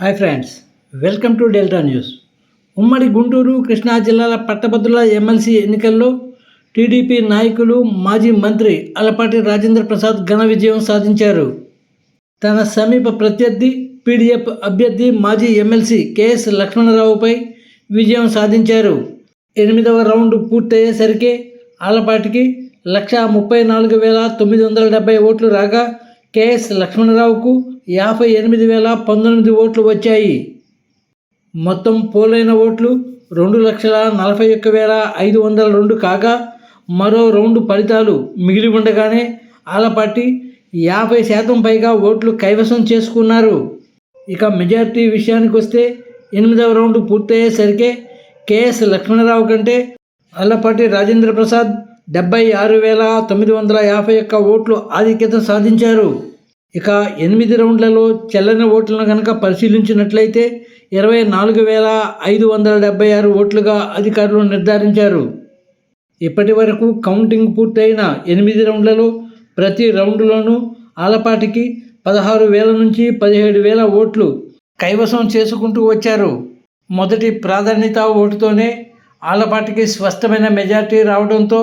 Hi friends welcome to delta news. ఉమ్మడి గుంటూరు కృష్ణా జిల్లాల పట్టభద్రుల ఎమ్మెల్సీ ఎన్నికల్లో టీడీపీ నాయకులు మాజీ మంత్రి అలపాటి రాజేంద్ర ప్రసాద్ ఘన విజయం సాధించారు. తన సమీప ప్రత్యర్థి పీడీఎఫ్ అభ్యర్థి మాజీ ఎమ్మెల్సీ కెఎస్ లక్ష్మణరావుపై విజయం సాధించారు. ఎనిమిదవ రౌండ్ పూర్తయ్యేసరికి ఆలపాటికి లక్ష ముప్పై నాలుగు వేల తొమ్మిది వందల డెబ్బై ఓట్లు రాగా కెఎస్ లక్ష్మణరావుకు యాభై ఎనిమిది వేల పంతొమ్మిది ఓట్లు వచ్చాయి. మొత్తం పోలైన ఓట్లు రెండు లక్షల నలభై ఒక్క వేల ఐదు వందల రెండు కాగా మరో రౌండ్ ఫలితాలు మిగిలి ఉండగానే ఆలపాటి యాభై శాతం పైగా ఓట్లు కైవసం చేసుకున్నారు. ఇక మెజార్టీ విషయానికి వస్తే ఎనిమిదవ రౌండ్ పూర్తయ్యేసరికి కెఎస్ లక్ష్మణరావు కంటే అల్లపాటి రాజేంద్ర ప్రసాద్ డెబ్బై ఆరు వేల తొమ్మిది వందల యాభై ఒక్క ఓట్లు ఆధిక్యత సాధించారు. ఇక ఎనిమిది రౌండ్లలో చెల్లని ఓట్లను కనుక పరిశీలించినట్లయితే ఇరవై నాలుగు వేల ఐదు వందల డెబ్బై ఆరు ఓట్లుగా అధికారులు నిర్ధారించారు. ఇప్పటి వరకు కౌంటింగ్ పూర్తయిన ఎనిమిది రౌండ్లలో ప్రతి రౌండ్లోనూ ఆలపాటికి పదహారు వేల నుంచి పదిహేడు వేల ఓట్లు కైవసం చేసుకుంటూ వచ్చారు. మొదటి ప్రాధాన్యత ఓటుతోనే ఆలపాటికి స్పష్టమైన మెజార్టీ రావడంతో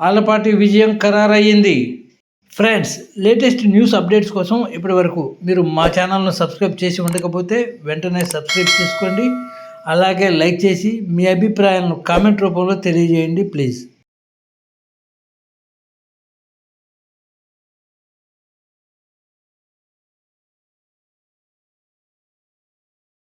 ఆలపాటి విజయం ఖరారయ్యింది. ఫ్రెండ్స్ లేటెస్ట్ న్యూస్ అప్డేట్స్ కోసం ఇప్పటి వరకు మీరు మా ఛానల్ను సబ్స్క్రైబ్ చేసి ఉండకపోతే వెంటనే సబ్స్క్రైబ్ చేసుకోండి. అలాగే లైక్ చేసి మీ అభిప్రాయాలను కామెంట్ రూపంలో తెలియజేయండి ప్లీజ్.